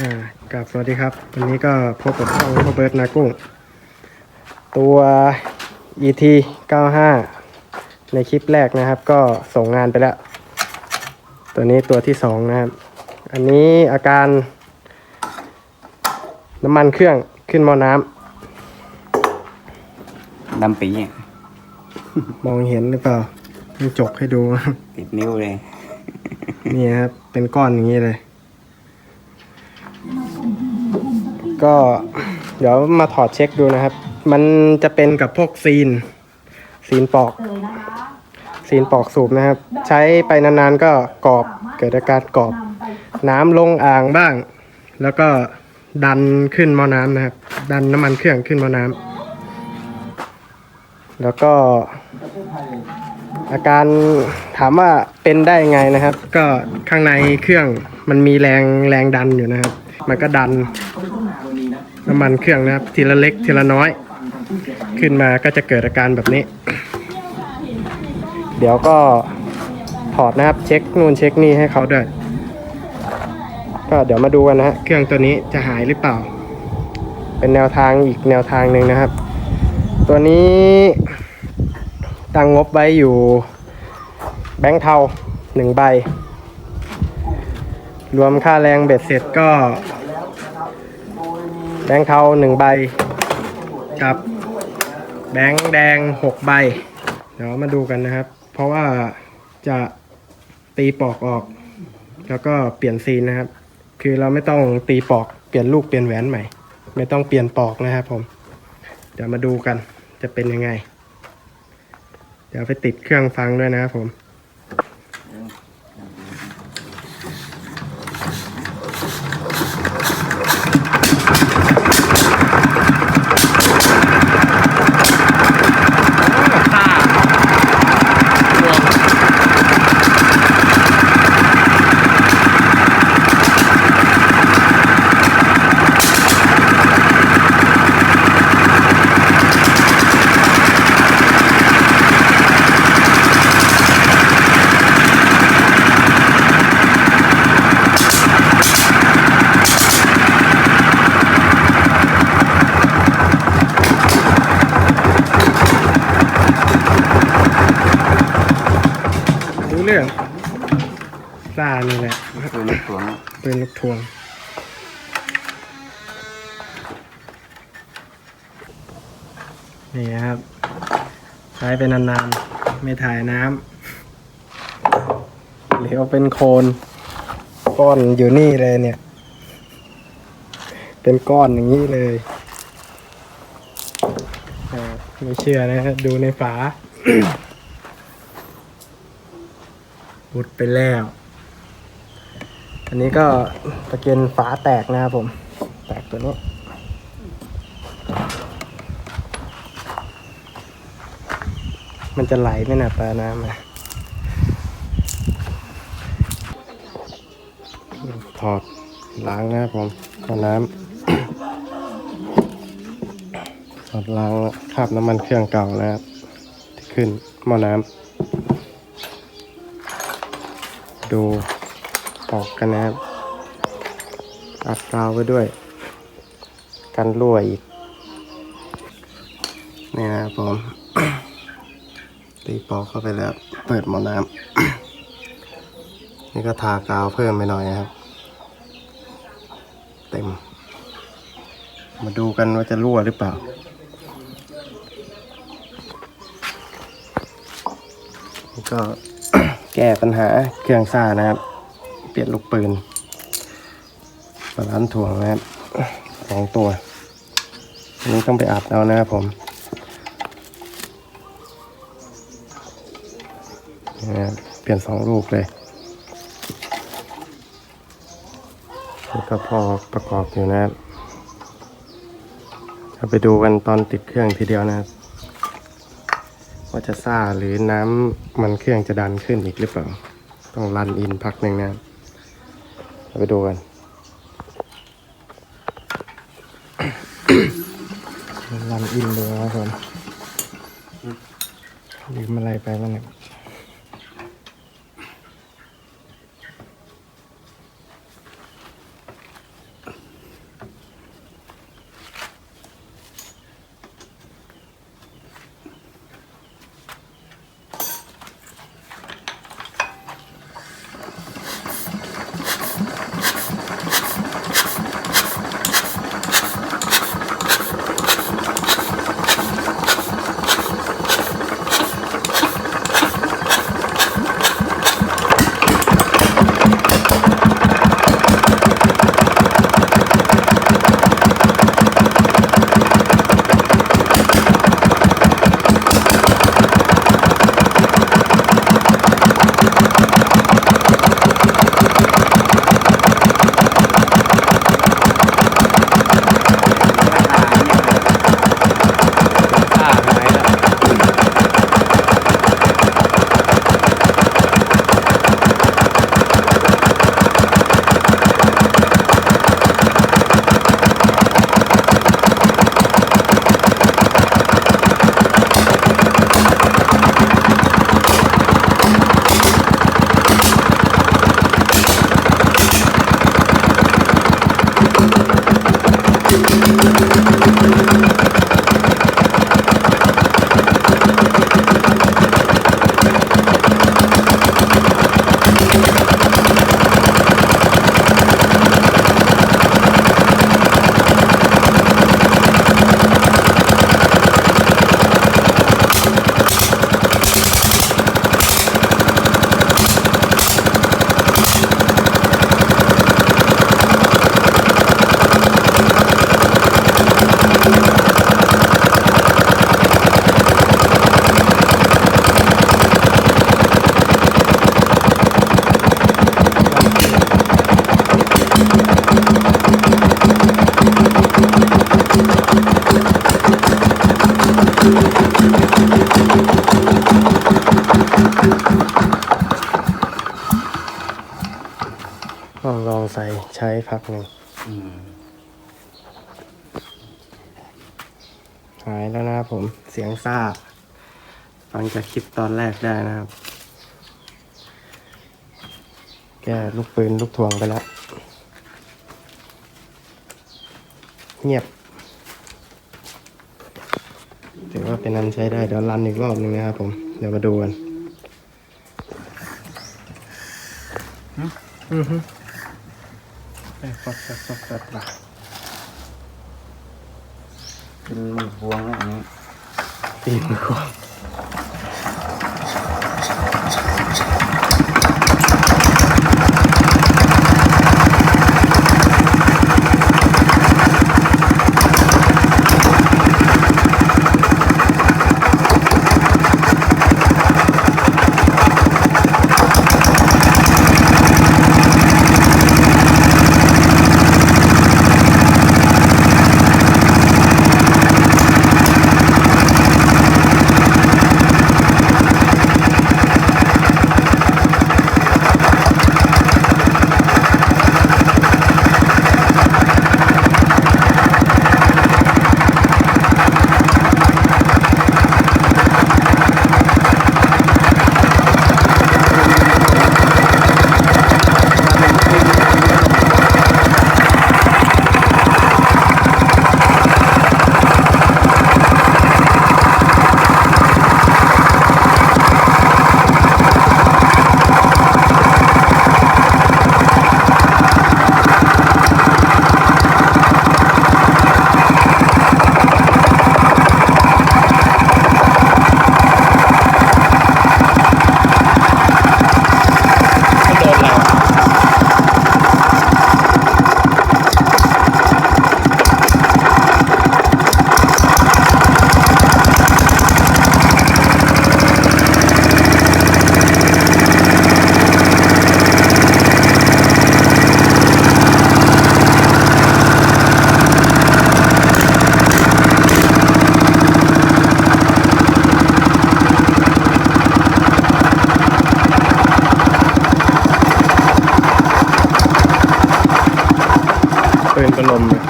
อ่ากับสวัสดีครับ วันนี้ก็พบกับช่องพ่อเบิร์ดนากุ้ง ตัว ET 95 ในคลิปแรกนะครับ ก็ส่งงานไปแล้ว ตัวนี้ตัวที่สองนะครับ อันนี้อาการน้ำมันเครื่องขึ้นหม้อน้ดำปีอะำมองเห็นหรือเปล่าต้องจกให้ดู ติดนิ้วเลย นี่ครับ เป็นก้อนอย่างนี้เลย ก็เดี๋ยวมาถอดเช็คดูนะครับ มันจะเป็นกับพวกซีน ซีนปอก ซีนปอกสูบนะครับ ใช้ไปนานๆก็กรอบเกิดอาการกรอบ น้ำลงอ่างบ้าง แล้วก็ดันขึ้นมอน้ำนะครับ ดันน้ำมันเครื่องขึ้นมอน้ำแล้วก็ อาการถามว่าเป็นได้ไงนะครับ ก็ข้างในเครื่องมันมีแรงแรงดันอยู่นะครับ มันก็ดัน น้ำมันเครื่องนะครับ ทีละเล็กทีละน้อย ขึ้นมาก็จะเกิดอาการแบบนี้ เดี๋ยวก็ถอดนะครับเช็คนู่นเช็คนี่ให้เขาด้วยก็เดี๋ยวมาดูกันนะฮะเครื่องตัวนี้จะหายหรือเปล่า เป็นแนวทางอีกแนวทางหนึ่งนะครับ ตัวนี้ตั้งงบไว้อยู่แบงค์เทาหนึ่งใบ รวมค่าแรงเบ็ดเสร็จก็ แบงค์เทาหนึ่งใบ กับแบงค์แดงหกใบ เดี๋ยวมาดูกันนะครับ เพราะว่าจะตีปอกออก แล้วก็เปลี่ยนซีนนะครับ คือเราไม่ต้องตีปอกเปลี่ยนลูกเปลี่ยนแหวนใหม่ ไม่ต้องเปลี่ยนปอกนะครับผม เดี๋ยวมาดูกันจะเป็นยังไง เดี๋ยวไปติดเครื่องฟังด้วยนะครับผม ซ่านี่แหละตัวนี้ตัวนี้ปืนลูกทวง นี่ครับ ใช้เป็นนานๆ ไม่ถ่ายน้ำเหลวเป็นโคลนก้อนอยู่นี่เลยเนี่ย เป็นก้อนอย่างนี้เลยอ่าไม่เชื่อนะฮะดูในฝาพุดไปแล้ว อันนี้ก็ตะเกียนฝาแตกนะครับผม แตกตัวนี้มันจะไหลไหมนะปลาน้ำนะถอดล้างนะครับผมเอาน้ำถอดล้างคราบน้ำมันเครื่องเก่านะครับ ที่ขึ้นหม้อน้ำดู ออกกันนะครับ อัดกาวไว้ด้วย กันรั่วอีก นี่นะครับผม ตีปอกเข้าไปแล้ว เปิดหม้อน้ำ นี่ก็ทากาวเพิ่มไปหน่อยนะครับ เต็ม มาดูกันว่าจะรั่วหรือเปล่าก็แก้ปัญหาเครื่องซ่านะครับ เปลี่ยนลูกปืนบาลานซ์ถ่วงนะครับสองตัวอันนี้ต้องไปอัดเอานะครับผมนะครับเปลี่ยนสองลูกเลยนี่ก็พอประกอบอยู่นะครับเราไปดูกันตอนติดเครื่องทีเดียวนะครับว่าจะซ่าหรือน้ำมันเครื่องจะดันขึ้นอีกหรือเปล่า ต้องรันอินพักหนึ่งนะครับ ไปดูกันรันอินดูนะครับผมลืมอะไรไปบ้างเนี่ย ใส่ใช้พักหนึ่งหายแล้วนะครับผมเสียงซ่าฟังจากคลิปตอนแรกได้นะครับ แก้ลูกปืนลูกทวงไปแล้ว เงียบถือว่าเป็นอันใช้ได้ เดี๋ยวรันอีกรอบหนึ่งนะครับผม เดี๋ยวมาดูกัน อือฮึ เป็นมือพวงนะอันนี้ตีมือควง ปืนประลมเนี่ย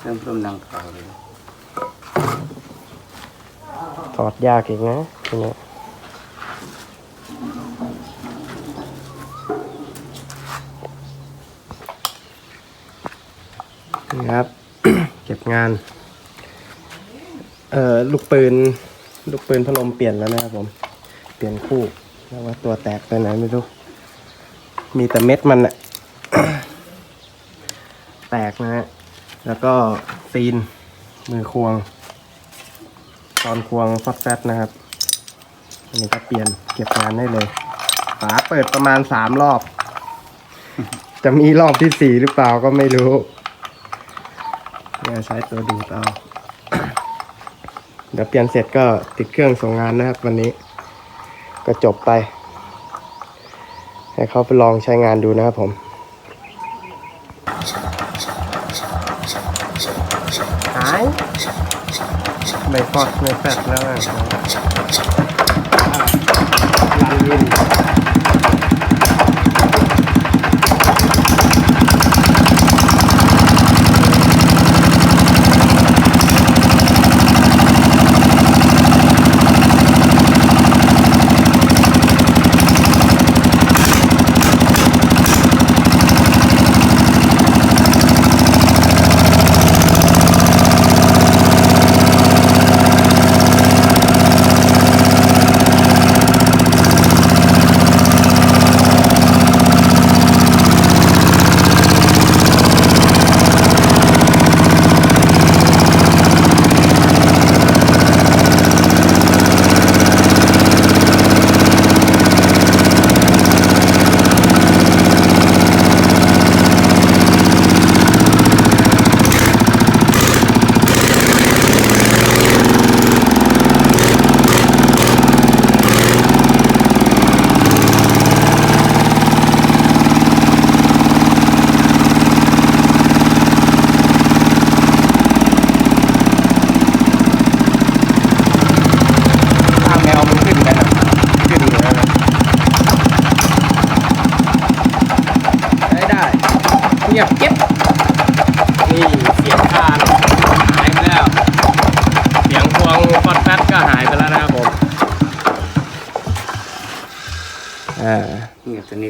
เริ่มต้นดังเขาเลยถอดยากอีกนะทีเนี้ยนี่ครับ เก็บงาน เอ่อลูกปืน ลูกปืนพัดลมเปลี่ยนแล้วนะครับผม เปลี่ยนคู่แล้วว่าตัวแตกไปไหนไม่รู้ มีแต่เม็ดมันอะ แตกนะฮะ แล้วก็ซีนมือควง ตอนควงฟอดแฟตนะครับ อันนี้ก็เปลี่ยนเก็บงานได้เลย ฝาเปิดประมาณสามรอบ จะมีรอบที่สี่หรือเปล่าก็ไม่รู้เนี่ยใช้ตัวดูดเอา เดี๋ยวเปลี่ยนเสร็จก็ติดเครื่องส่งงานนะครับ วันนี้ก็จบไป ให้เขาไปลองใช้งานดูนะครับผม ไม่ฟอสไม่แฟดแล้วอะลันยิน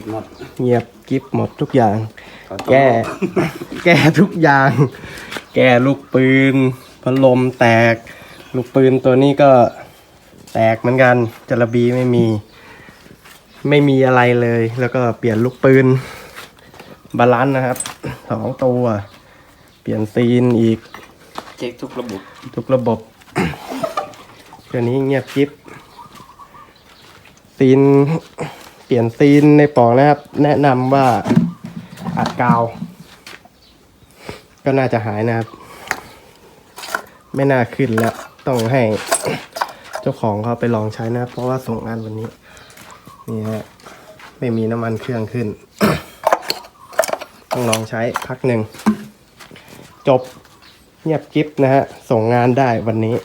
บสนิทหมด เงียบกิฟหมดทุกอย่างเขาต้องแก้ แก้ทุกอย่าง แก้ลูกปืนพัดลมแตก ลูกปืนตัวนี้ก็แตกเหมือนกันจระบีไม่มี ไม่มีอะไรเลย แล้วก็เปลี่ยนลูกปืน บาลานซ์นะครับสองตัว เปลี่ยนซีนอีก เช็คทุกระบบทุกระบบตัวนี้เงียบกริบซีนเปลี่ยนซีนในปล่องนะครับ แนะนำว่าอัดกาว ก็น่าจะหายนะครับ ไม่น่าขึ้นแล้ว ต้องให้เจ้าของเขาไปลองใช้นะ เพราะว่าส่งงานวันนี้ นี่ฮะไม่มีน้ำมันเครื่องขึ้น ต้องลองใช้พักหนึ่ง จบเงียบกิฟนะฮะ ส่งงานได้วันนี้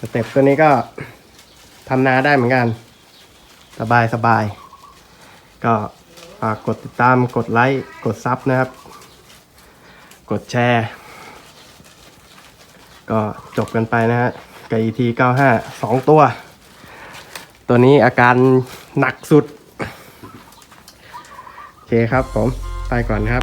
สเต็ปตัวนี้ก็ ทำนาได้เหมือนกัน สบายสบาย ก็ฝากกดติดตามกดไลค์ กดซับนะครับ กดแชร์ ก็จบกันไปนะฮะกับ ET 95 2 ตัว ตัวนี้อาการหนักสุด โอเคครับผม ไปก่อนครับ